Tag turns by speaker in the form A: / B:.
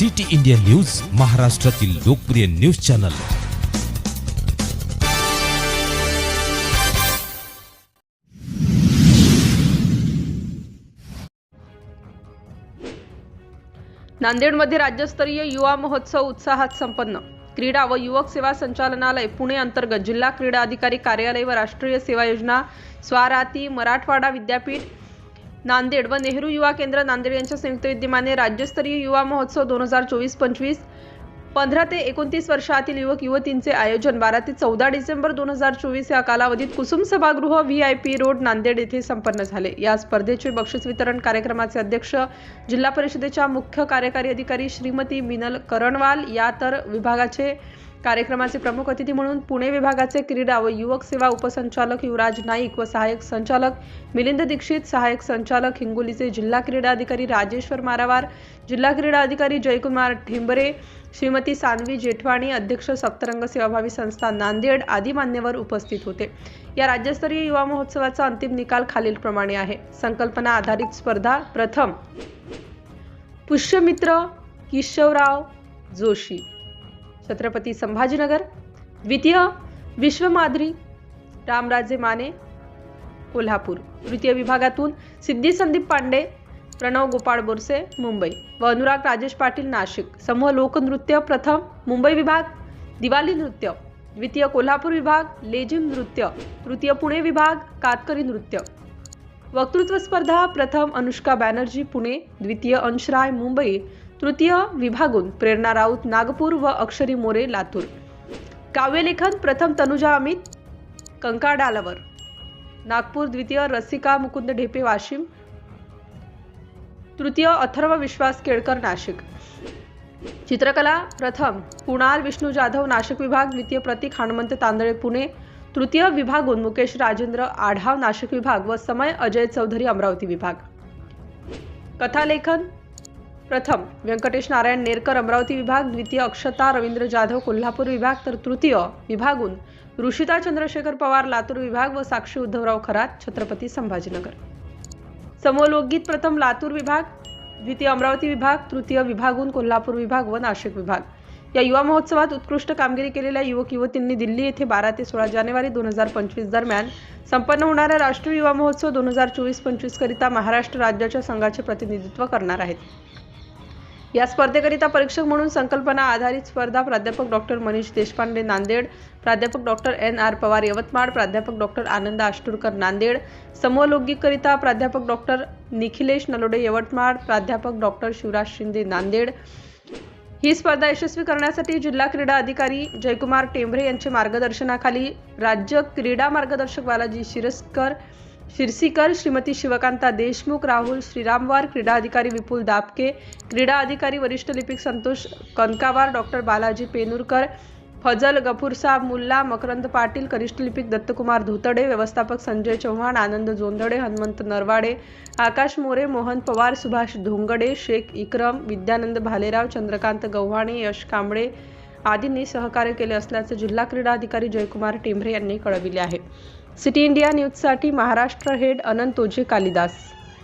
A: City India news महाराष्ट्रातील लोकप्रिय news channel.
B: नांदेडमध्ये राज्यस्तरीय युवा महोत्सव उत्साहात संपन्न. क्रीडा व युवक सेवा संचालनालय पुणे अंतर्गत जिल्हा क्रीडा अधिकारी कार्यालय व राष्ट्रीय सेवा योजना स्वाराती मराठवाडा विद्यापीठ नांदेड व नेहरू युवा केंद्र नांदेड यांच्या संयुक्त विद्यमाने राज्यस्तरीय युवा महोत्सव दोन हजार चोवीस पंचवीस पंधरा ते एकोणतीस वर्षातील युवक युवतींचे आयोजन बारा ते चौदा डिसेंबर दोन हजार चोवीस या कालावधीत कुसुम सभागृह V I P road Nanded येथे संपन्न झाले. या स्पर्धेचे बक्षीस वितरण कार्यक्रमाचे अध्यक्ष जिल्हा परिषदेच्या मुख्य कार्यकारी अधिकारी श्रीमती मिनल करणवाल या तर विभागाचे कार्यक्रमाचे प्रमुख अतिथी म्हणून पुणे विभागाचे क्रीडा व युवक सेवा उपसंचालक युवराज नाईक व सहाय्यक संचालक मिलिंद दीक्षित सहाय्यक संचालक हिंगोलीचे जिल्हा क्रीडा अधिकारी राजेश्वर मारावार जिल्हा क्रीडा अधिकारी जयकुमार ठेंबरे श्रीमती सानवी जेठवाणी अध्यक्ष सप्तरंग सेवाभावी संस्था नांदेड आदी मान्यवर उपस्थित होते. या राज्यस्तरीय युवा महोत्सवाचा अंतिम निकाल खालीलप्रमाणे आहे. संकल्पना आधारित स्पर्धा. प्रथम पुष्यमित्र किशवराव जोशी. छत्रपती संभाजीनगर द्वितीय विश्वमाद्री रामराजे माने कोल्हापूर. तृतीय विभागातून सिद्धी संदीप पांडे प्रणव गोपाळ बोरसे मुंबई व अनुराग राजेश पाटील नाशिक. समूह लोकनृत्य प्रथम मुंबई विभाग दिवाळी नृत्य. द्वितीय कोल्हापूर विभाग लेझिम नृत्य. तृतीय पुणे विभाग कातकरी नृत्य. वक्तृत्व स्पर्धा प्रथम अनुष्का बॅनर्जी पुणे. द्वितीय अंशराय मुंबई. तृतीय विभागून प्रेरणा राऊत नागपूर व अक्षरी मोरे लातूर. काव्यलेखन प्रथम तनुजा अमित कंकाडालवर नागपूर द्वितीय रसिका मुकुंद ढेपे वाशिम. तृतीय अथर्व विश्वास केळकर नाशिक. चित्रकला प्रथम कुणाल विष्णू जाधव नाशिक विभाग द्वितीय प्रतीक हनुमंत तांदळे पुणे. तृतीय विभागून मुकेश राजेंद्र आढाव नाशिक विभाग व समय अजय चौधरी अमरावती विभाग. कथालेखन प्रथम व्यंकटेश नारायण नेरकर अमरावती विभाग द्वितीय अक्षता रवींद्र जाधव कोल्हापूर विभाग तर तृतीय विभागून ऋषिता चंद्रशेखर पवार लातूर विभाग व साक्षी उद्धवराव खरात छत्रपती संभाजीनगर. समूह लोकगीत प्रथम लातूर विभाग द्वितीय अमरावती विभाग तृतीय विभागून कोल्हापूर विभाग व नाशिक विभाग. या युवा महोत्सवात उत्कृष्ट कामगिरी केलेल्या युवक युवतींनी दिल्ली येथे बारा ते सोळा जानेवारी दोन हजार पंचवीस दरम्यान संपन्न होणाऱ्या राष्ट्रीय युवा महोत्सव दोन हजार चोवीस पंचवीस करिता महाराष्ट्र राज्याच्या संघाचे प्रतिनिधित्व करणार आहेत. या स्पर्धेकरिता परीक्षक म्हणून संकल्पना आधारित स्पर्धा प्राध्यापक डॉक्टर मनीष देशपांडे नांदेड प्राध्यापक doctor N R Pawar Yavatmal प्राध्यापक डॉक्टर आनंद आष्टुरकर नांदेड समूह प्राध्यापक डॉक्टर निखिलेश नलोडे यवतमाळ प्राध्यापक डॉक्टर शिवराज शिंदे नांदेड. ही स्पर्धा यशस्वी करण्यासाठी जिल्हा क्रीडा अधिकारी जयकुमार टेंभरे यांच्या मार्गदर्शनाखाली राज्य क्रीडा मार्गदर्शक बालाजी शिरस्कर शिरसीकर श्रीमती शिवकांता देशमुख राहुल श्रीरामवार क्रीडा अधिकारी विपुल दापके क्रीडा अधिकारी वरिष्ठ लिपिक संतोष कनकावार डॉक्टर बालाजी पेनूरकर फजल गफूरसाब मुल्ला मकरंद पाटील कनिष्ठ लिपिक दत्तकुमार धुतडे व्यवस्थापक संजय चव्हाण आनंद जोंधडे हनुमंत नरवाडे आकाश मोरे मोहन पवार सुभाष धोंगडे शेख इक्रम विद्यानंद भालेराव चंद्रकांत गव्हाणे यश कांबळे आदींनी सहकार्य केले असल्याचे जिल्हा क्रीडा अधिकारी जयकुमार टेंभरे यांनी कळविले आहे. सिटी इंडिया न्यूजसाठी महाराष्ट्र हेड अनंत ओझे कालिदास.